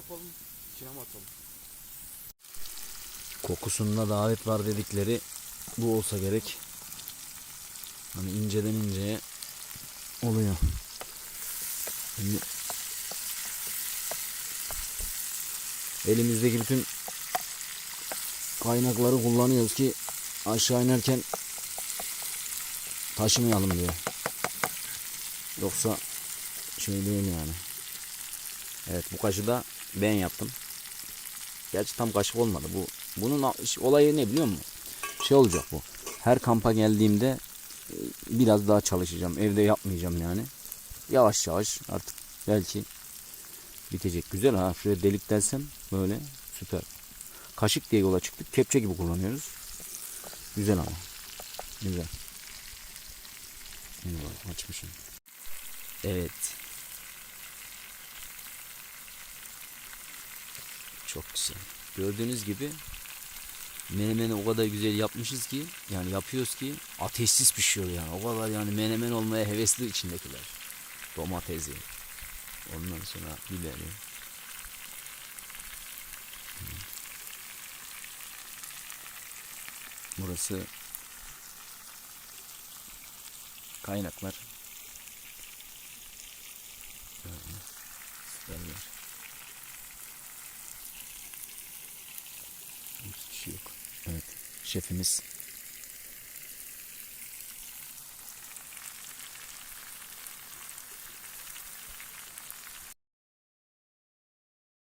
yapalım? İçine mi atalım? Kokusunda davet var dedikleri bu olsa gerek. Hani inceden inceye oluyor. Şimdi elimizdeki bütün kaynakları kullanıyoruz ki aşağı inerken taşımayalım diye. Yoksa şey değil yani. Evet bu kaşı da ben yaptım. Gerçi tam kaşık olmadı. Bu bunun olayı ne biliyor musun? Şey olacak bu. Her kampa geldiğimde e, biraz daha çalışacağım. Evde yapmayacağım yani. Yavaş yavaş artık belki bitecek. Güzel ha. Şuraya delik delsem böyle süper. Kaşık diye yola çıktık. Kepçe gibi kullanıyoruz. Güzel ama. Güzel. Açmışım. Evet. Çok güzel. Gördüğünüz gibi menemeni o kadar güzel yapmışız ki yani yapıyoruz ki ateşsiz pişiyor yani. O kadar yani menemen olmaya hevesli içindekiler. Domatesi. Ondan sonra biberi. Burası kaynaklar. Süperler. Şey yok. Evet. Şefimiz